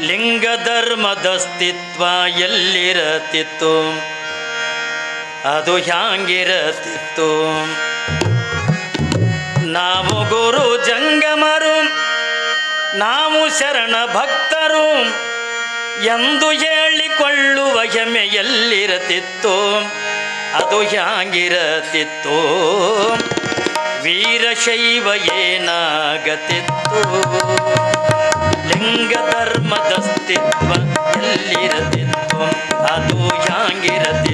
ಲಿಂಗ ಧರ್ಮದಸ್ತಿತ್ವ ಎಲ್ಲಿರತಿತ್ತು? ಅದು ಹ್ಯಾಂಗಿರತಿತ್ತು? ನಾವು ಗುರು ಜಂಗಮರು, ನಾವು ಶರಣ ಭಕ್ತರು ಎಂದು ಹೇಳಿಕೊಳ್ಳುವ ಹೆಮ್ಮೆ ಎಲ್ಲಿರತಿತ್ತು ಅದು ಹ್ಯಾಂಗಿರತಿತ್ತು? ವೀರಶೈವ ಏನಾಗತಿತ್ತು? ಲಿಂಗ ಧರ್ಮದಸ್ತಿತ್ವ ಎಲ್ಲಿರತಿತ್ತು ಅದು ಹ್ಯಾಂಗಿರತಿತ್ತು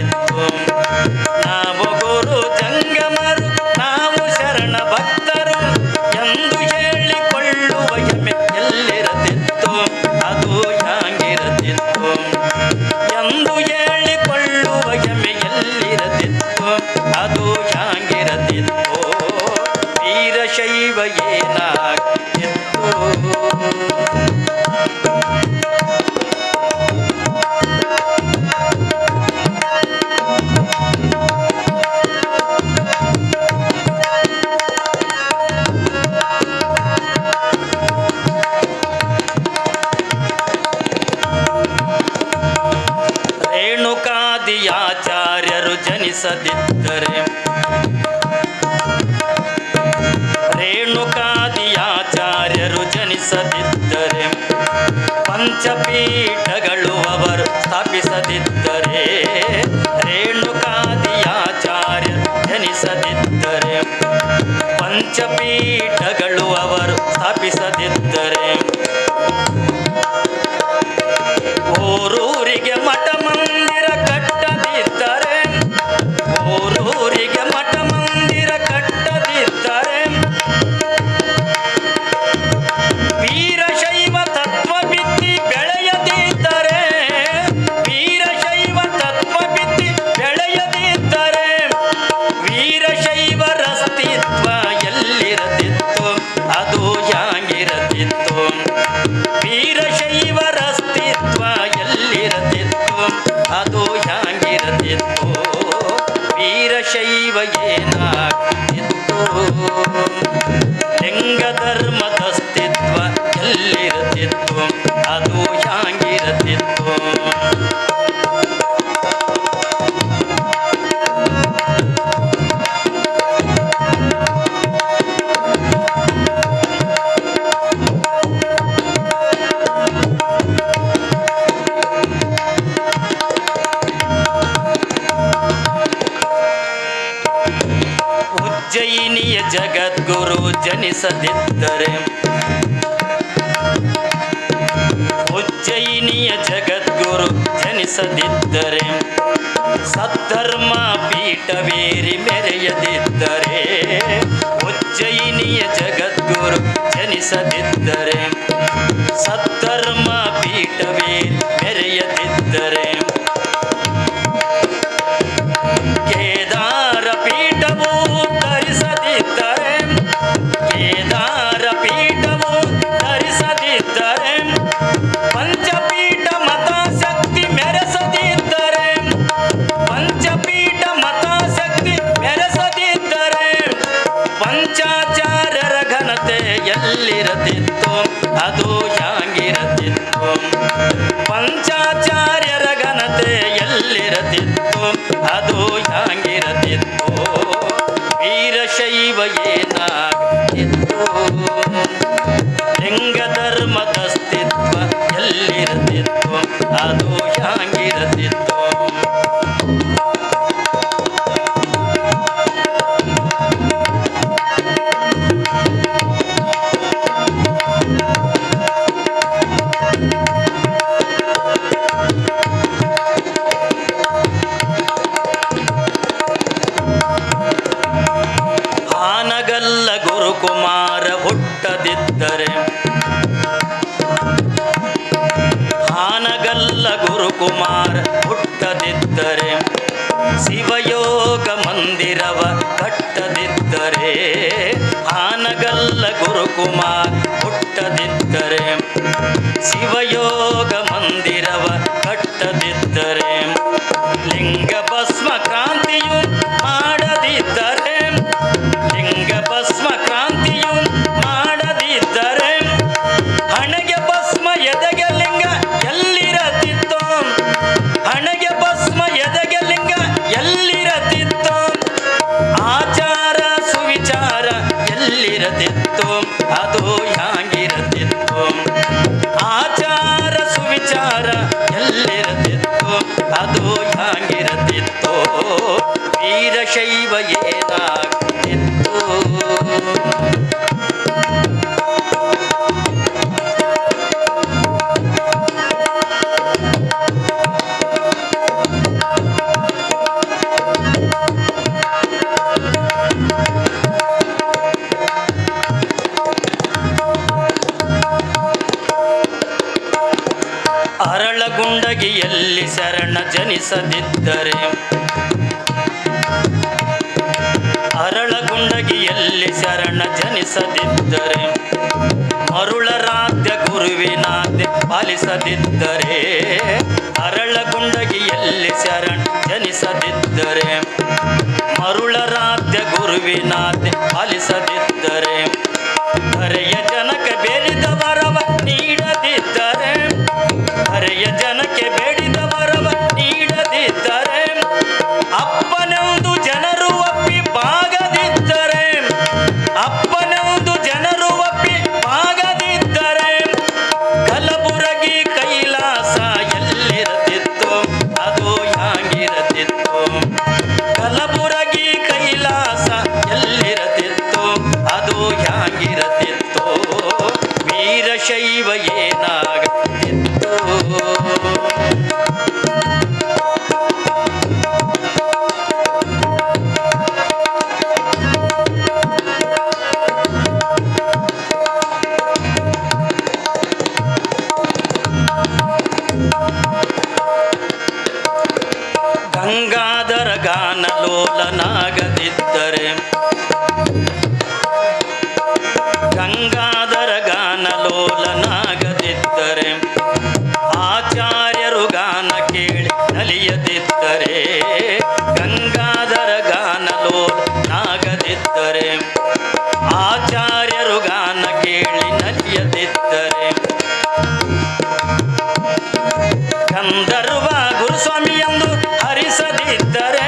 ಜನಿಸದಿದ್ದರೆ ರೇಣುಕಾದಿಯಾಚಾರ್ಯರು ಜನಿಸದಿದ್ದರೆ ಪಂಚಪೀಠಗಳು ಅವರು ಸ್ಥಾಪಿಸದಿದ್ದರೆ ಲಿಂಗ ಜನಿಸದಿದ್ದರೆ ಉಜ್ಜಯಿನಿಯ ಜಗದ್ಗುರು ಜನಿಸದಿದ್ದರೆ ಸದ್ಧರ್ಮ ಪೀಠವೇರಿ ಮೆರೆಯದಿದ್ದರೆ ಉಜ್ಜಯಿನಿಯ ಜಗದ್ಗುರು ಜನಿಸದಿದ್ದರೆ ಸದ್ಧರ್ಮ ಪೀಠವೇರಿ ಪಂಚಾಚಾರ್ಯರ ಘನತೆ ಎಲ್ಲಿರತಿತ್ತು ಅದು ಹ್ಯಾಂಗಿರತಿತ್ತು? ವೀರಶೈವ ಏನಾಗಿತ್ತು ಲಿಂಗ ಧರ್ಮದ ಅಸ್ತಿತ್ವ ಎಲ್ಲಿರತಿತ್ತು? ಅದು ಹ್ಯಾಂಗಿರತಿತ್ತು? ಗುರುಕುಮಾರ ಹುಟ್ಟದಿದ್ದರೆ ಶಿವಯೋಗ ಮಂದಿರವ ಕಟ್ಟದಿದ್ದರೆ ಹಾನಗಲ್ಲ ಗುರುಕುಮಾರ್ ಹುಟ್ಟದಿದ್ದರೆ ಶಿವಯೋಗ ಮಂದಿರವ ಕಟ್ಟದಿದ್ದರೆ ಲಿಂಗ ಭಸ್ಮ ಕ್ರಾಂತಿಯು ಅರಳಗುಂಡಗಿಯಲ್ಲಿ ಶರಣ ಜನಿಸದಿದ್ದರೆ ಅರಳಗುಂಡಗಿಯಲ್ಲಿ ಶರಣ ಜನಿಸದಿದ್ದರೆ ಮರುಳರಾಧ್ಯ ಗುರುವಿನಾದ್ಯ ಪಾಲಿಸದಿದ್ದರೆ ಅರಳಗುಂಡಗಿಯಲ್ಲಿ ಶರಣ ಜನಿಸದಿದ್ದರೆ ಮರುಳರಾಧ್ಯ ಗುರುವಿನಾದ್ಯ ಪಾಲಿಸದಿದ್ದರೆ ವೀರಶೈವ ಏನಾಗತಿತ್ತು ಗಂಗಾಧರ ಗಾನಲೋಲನಾಗದಿದ್ದರೆ ಗಂಗಾಧರ ಕೇಳಿ ನಲಿಯದಿದ್ದರೆ ಗಂಗಾಧರ ಗಾನಲೋಲನಾಗದಿದ್ದರೆ ಆಚಾರ್ಯರು ಗಾನ ಕೇಳಿ ನಲಿಯದಿದ್ದರೆ. ಗಂಧರ್ವ ಗುರುಸ್ವಾಮಿ ಎಂದು ಹರಿಸದಿದ್ದರೆ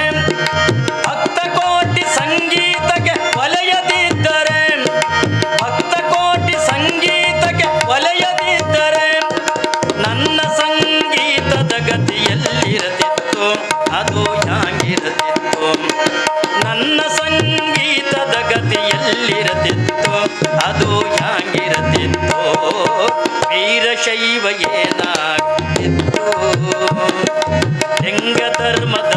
ಅದು ಹ್ಯಾಂಗಿರತಿತ್ತು? ನನ್ನ ಸಂಗೀತದ ಗತಿಯಲ್ಲಿರತಿತ್ತು? ಅದು ಹ್ಯಾಂಗಿರತಿತ್ತು? ವೀರಶೈವ ಏನಾಗ್ತಿತ್ತು? ಲಿಂಗ ಧರ್ಮದ